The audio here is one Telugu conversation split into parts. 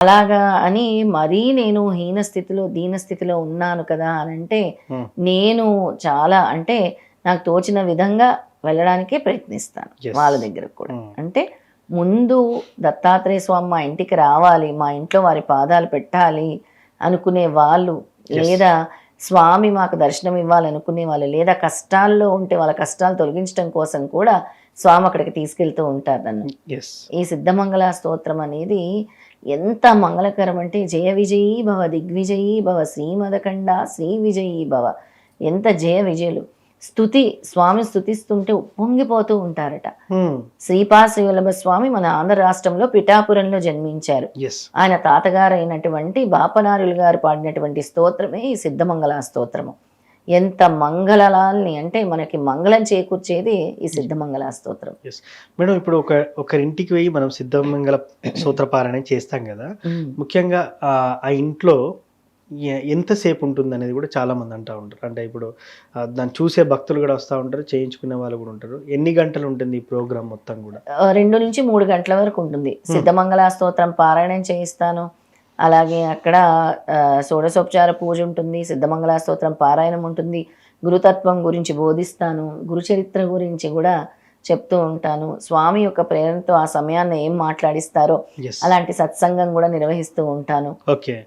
అలాగా అని మరీ నేను హీన స్థితిలో దీన స్థితిలో ఉన్నాను కదా అని అంటే. నేను చాలా అంటే నాకు తోచిన విధంగా వెళ్ళడానికే ప్రయత్నిస్తాను. వాళ్ళ దగ్గర కూడా. అంటే ముందు దత్తాత్రేయ స్వామి మా ఇంటికి రావాలి మా ఇంట్లో వారి పాదాలు పెట్టాలి అనుకునే వాళ్ళు. లేదా స్వామి మాకు దర్శనం ఇవ్వాలనుకునే వాళ్ళు లేదా కష్టాల్లో ఉంటే వాళ్ళ కష్టాలు తొలగించడం కోసం కూడా స్వామి అక్కడికి తీసుకెళ్తూ ఉంటారు నన్ను. ఈ సిద్ధమంగళ స్తోత్రం అనేది ఎంత మంగళకరం అంటే జయ విజయీ భవ దిగ్విజయీ భవ శ్రీమదకండ శ్రీ విజయీ భవ. ఎంత జయ విజయులు. స్తుతి స్వామి స్తుతిస్తుంటే ఉప్పొంగిపోతూ ఉంటారట. శ్రీపాశవల్లభ స్వామి మన ఆంధ్ర రాష్ట్రంలో పిఠాపురంలో జన్మించారు. ఆయన తాతగారు అయినటువంటి బాపనారులు గారు పాడినటువంటి స్తోత్రమే ఈ సిద్ధమంగళ స్తోత్రము. ఎంత మంగళాల్ని అంటే మనకి మంగళం చేకూర్చేది ఈ సిద్ధమంగళ స్తోత్రం. మేడం ఇప్పుడు ఒక ఒకరింటికి పోయి మనం సిద్ధమంగళ సూత్రపారాయణ చేస్తాం కదా. ముఖ్యంగా ఆ ఇంట్లో ఎంతసేపు ఉంటుంది అనేది కూడా చాలా మంది అంటూ ఉంటారు. అంటే ఇప్పుడు దాన్ని చూసే భక్తులు కూడా వస్తూ ఉంటారు చేయించుకునే వాళ్ళు కూడా ఉంటారు. ఎన్ని గంటలు ఉంటుంది ఈ ప్రోగ్రామ్ మొత్తం కూడా? రెండు నుంచి మూడు గంటల వరకు ఉంటుంది. సిద్ధమంగళ స్తోత్రం పారాయణం చేయిస్తాను. అలాగే అక్కడ షోడశోపచార పూజ ఉంటుంది సిద్ధమంగళ స్తోత్రం పారాయణం ఉంటుంది. గురుతత్వం గురించి బోధిస్తాను గురుచరిత్ర గురించి కూడా చెప్తూ ఉంటాను. స్వామి యొక్క ప్రేరణతో ఆ సమయాన్ని ఏం మాట్లాడిస్తారో అలాంటి సత్సంగం కూడా నిర్వహిస్తూ ఉంటాను.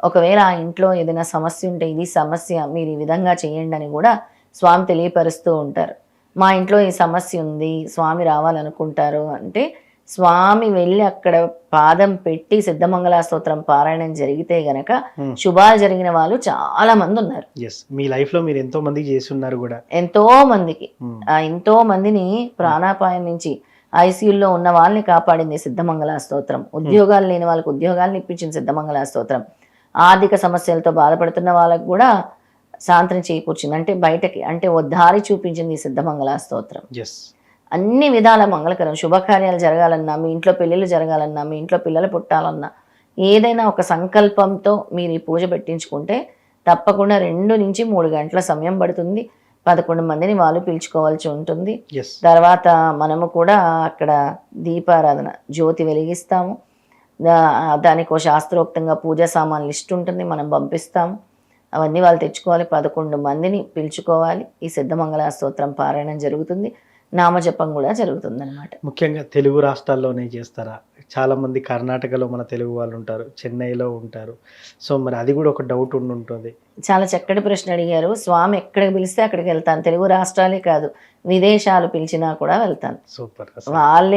ఒకవేళ ఆ ఇంట్లో ఏదైనా సమస్య ఉంటే ఇది సమస్య మీరు ఈ విధంగా చేయండి అని కూడా స్వామి తెలియపరుస్తూ ఉంటారు. మా ఇంట్లో ఈ సమస్య ఉంది స్వామి రావాలనుకుంటారు అంటే స్వామి వెళ్ళి అక్కడ పాదం పెట్టి సిద్ధమంగళ స్తోత్రం పారాయణం జరిగితే గనక Hmm. శుభాలు జరిగిన వాళ్ళు చాలా మంది ఉన్నారు. మీ లైఫ్లో మీరు ఎంతో మందికి చేసి ఉన్నారు కూడా. ఎంతో మందికి. Hmm. ఆ ఎంతో మందిని ప్రాణాపాయం నుంచి ఐసీయూలో ఉన్న వాళ్ళని కాపాడింది సిద్ధమంగళ స్తోత్రం. ఉద్యోగాలు లేని వాళ్ళకి ఉద్యోగాలను ఇప్పించింది సిద్ధమంగళ స్తోత్రం. ఆర్థిక సమస్యలతో బాధపడుతున్న వాళ్ళకు కూడా శాంతిని చేకూర్చింది. అంటే బయటకి అంటే ఓ దారి చూపించింది సిద్ధమంగళ స్తోత్రం. అన్ని విధాల మంగళకరం. శుభకార్యాలు జరగాలన్నా మీ ఇంట్లో పెళ్ళిళ్ళు జరగాలన్నా మీ ఇంట్లో పిల్లలు పుట్టాలన్నా ఏదైనా ఒక సంకల్పంతో మీరు ఈ పూజ పెట్టించుకుంటే తప్పకుండా రెండు నుంచి మూడు గంటల సమయం పడుతుంది. పదకొండు మందిని వాళ్ళు పిలుచుకోవాల్సి ఉంటుంది. తర్వాత మనము కూడా అక్కడ దీపారాధన జ్యోతి వెలిగిస్తాము. దా- దానికి శాస్త్రోక్తంగా పూజా సామాన్ లిస్ట్ ఉంటుంది మనం పంపిస్తాము. అవన్నీ వాళ్ళు తెచ్చుకోవాలి. పదకొండు మందిని పిలుచుకోవాలి. ఈ సిద్ధమంగళ స్తోత్రం పారాయణం జరుగుతుంది. నామజపం కూడా జరుగుతుంది అనమాట ముఖ్యంగా తెలుగు రాష్ట్రాల్లోనే చేస్తారా? చాలా మంది కర్ణాటకలో మన తెలుగు వాళ్ళు ఉంటారు చెన్నైలో ఉంటారు. సో మరి అది కూడా ఒక డౌట్ ఉండి ఉంటుంది. చాలా చక్కటి ప్రశ్న అడిగారు. స్వామి ఎక్కడికి పిలిస్తే అక్కడికి వెళ్తాను. తెలుగు రాష్ట్రాలే కాదు విదేశాలు పిలిచినా కూడా వెళ్తాను. సూపర్. వాళ్ళే